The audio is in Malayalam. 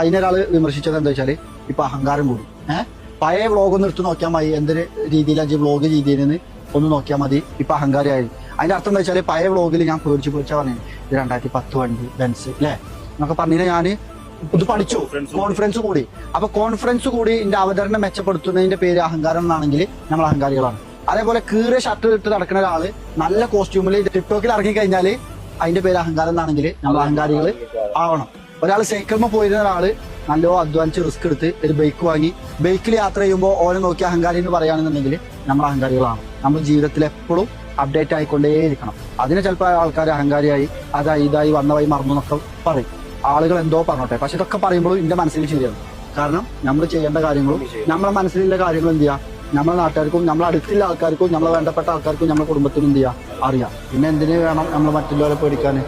അപ്പൊ അതിനൊരാൾ വിമർശിച്ചത് എന്താ വെച്ചാൽ ഇപ്പൊ അഹങ്കാരം കൂടി. ഏഹ് പഴയ വ്ളോഗ് ഒന്ന് എടുത്ത് നോക്കിയാൽ മതി. എന്തൊരു രീതിയിലാണ് വ്ളോഗ് രീതിയിൽ നിന്ന് ഒന്ന് നോക്കിയാൽ മതി. ഇപ്പൊ അഹങ്കാരമായി അതിന്റെ അർത്ഥം എന്താ വെച്ചാൽ പഴയ വ്ളോഗിൽ ഞാൻ പേടിച്ച് പേടിച്ച പറഞ്ഞു ഇത് രണ്ടായിരത്തി പത്ത് വണ്ടി ബെൻസ് അല്ലേ എന്നൊക്കെ പറഞ്ഞാൽ ഞാൻ ഇത് പഠിച്ചു. കോൺഫറൻസ് കൂടി. അപ്പൊ കോൺഫറൻസ് കൂടി എന്റെ അവതരണം മെച്ചപ്പെടുത്തുന്നതിന്റെ പേര് അഹങ്കാരം എന്നാണെങ്കിൽ നമ്മൾ അഹങ്കാരികളാണ്. അതേപോലെ കീറിയ ഷർട്ട് ഇട്ട് നടക്കുന്ന ഒരാൾ നല്ല കോസ്റ്റ്യൂമിൽ ടിക്ടോക്കിൽ ഇറങ്ങി കഴിഞ്ഞാൽ അതിന്റെ പേര് അഹങ്കാരം എന്നാണെങ്കിൽ നമ്മൾ അഹങ്കാരികൾ ആവണം. ഒരാൾ സൈക്കിളിൽ പോയിരുന്ന ഒരാൾ നല്ലോ അധ്വാനിച്ച് റിസ്ക് എടുത്ത് ഒരു ബൈക്ക് വാങ്ങി. ബൈക്കിൽ യാത്ര ചെയ്യുമ്പോൾ ഓരോ നോക്കി അഹങ്കാരി എന്ന് പറയുകയാണെന്നുണ്ടെങ്കിൽ നമ്മൾ അഹങ്കാരികളാണ്. നമ്മൾ ജീവിതത്തിൽ എപ്പോഴും അപ്ഡേറ്റ് ആയിക്കൊണ്ടേയിരിക്കണം. അതിന് ചിലപ്പോൾ ആൾക്കാർ അഹങ്കാരിയായി അതായി ഇതായി വന്ന മറന്നു എന്നൊക്കെ പറയും. ആളുകൾ എന്തോ പറഞ്ഞോട്ടെ. പക്ഷെ ഇതൊക്കെ പറയുമ്പോഴും എന്റെ മനസ്സിൽ ശരിയാണ്. കാരണം നമ്മൾ ചെയ്യേണ്ട കാര്യങ്ങളും നമ്മളെ മനസ്സിലുള്ള കാര്യങ്ങളും എന്ത് ചെയ്യുക? നമ്മളെ നാട്ടുകാർക്കും നമ്മളെ അടുത്തുള്ള ആൾക്കാർക്കും നമ്മളെ വേണ്ടപ്പെട്ട ആൾക്കാർക്കും നമ്മുടെ കുടുംബത്തിനും എന്ത് ചെയ്യുക? അറിയാം. പിന്നെ എന്തിനു വേണം നമ്മൾ മറ്റുള്ളവരെ പേടിക്കാൻ